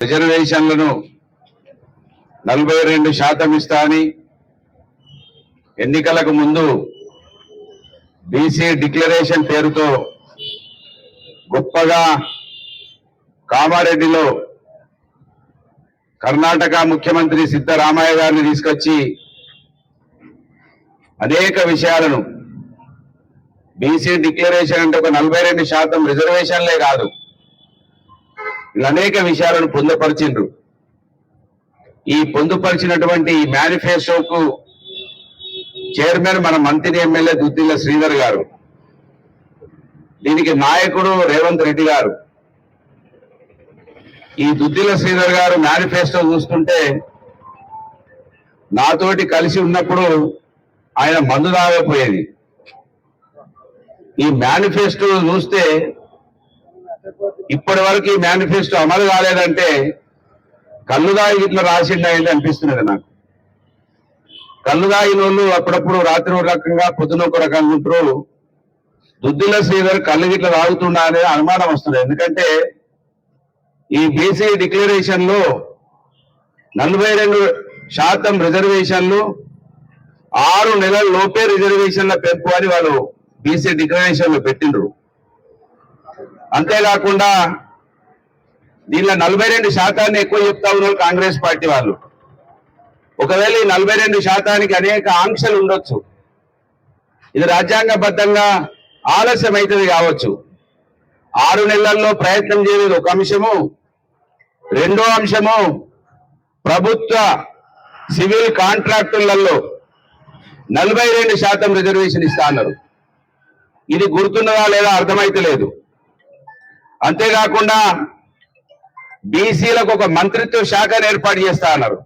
రిజర్వేషన్లను నలభై రెండు శాతం ఇస్తా అని ఎన్నికలకు ముందు బీసీ డిక్లరేషన్ పేరుతో గొప్పగా కామారెడ్డిలో కర్ణాటక ముఖ్యమంత్రి సిద్ధరామయ్య గారిని తీసుకొచ్చి అనేక విషయాలను బీసీ డిక్లరేషన్ అంటే ఒక నలభై రెండు శాతం రిజర్వేషన్లే కాదు. అనేక విషయాలను పొందుపరిచిండ్రు. ఈ పొందుపరిచినటువంటి ఈ మేనిఫెస్టోకు చైర్మన్ మన మంత్రి ఎమ్మెల్యే దుద్దిల్ల శ్రీధర్ గారు దీనికి నాయకుడు రేవంత్ రెడ్డి గారు. ఈ దుద్దిల్ల శ్రీధర్ గారు మేనిఫెస్టో చూస్తుంటే నాతోటి కలిసి ఉన్నప్పుడు ఆయన మందు తాగపోయేది ఈ మేనిఫెస్టో చూస్తే ఇప్పటి వరకు ఈ మేనిఫెస్టో అమలు కాలేదంటే కళ్ళు ఇట్లా రాసిండేది అనిపిస్తున్నది నాకు. కళ్ళు దాగిన వాళ్ళు అప్పుడప్పుడు రాత్రి ఒక రకంగా పొద్దున ఒక రకంగా ఉంటారు దుద్దిల శ్రీధర్ కళ్ళు గిట్లా తాగుతున్నా అనేది అనుమానం వస్తుంది. ఎందుకంటే ఈ బీసీ డిక్లరేషన్లో నలభై రెండు శాతం రిజర్వేషన్లు ఆరు నెలల లోపే రిజర్వేషన్ల పెంపు అని వాళ్ళు బీసీ డిక్లరేషన్లో పెట్టిండ్రు. అంతేకాకుండా దీనిలో నలభై రెండు శాతాన్ని ఎక్కువ చెప్తా ఉన్నారు కాంగ్రెస్ పార్టీ వాళ్ళు. ఒకవేళ ఈ నలభై రెండు శాతానికి అనేక ఆంక్షలు ఉండొచ్చు. ఇది రాజ్యాంగబద్ధంగా ఆలస్యం అవుతుంది కావచ్చు. ఆరు నెలల్లో ప్రయత్నం చేయలేదు ఒక అంశము. రెండో అంశము ప్రభుత్వ సివిల్ కాంట్రాక్టులలో నలభై రెండు శాతం రిజర్వేషన్ ఇస్తా అన్నారు. ఇది గుర్తున్నదా లేదా అర్థమైతలేదు. అంతేకాకుండా బీసీలకు ఒక మంత్రిత్వ శాఖను ఏర్పాటు చేస్తా అన్నారు.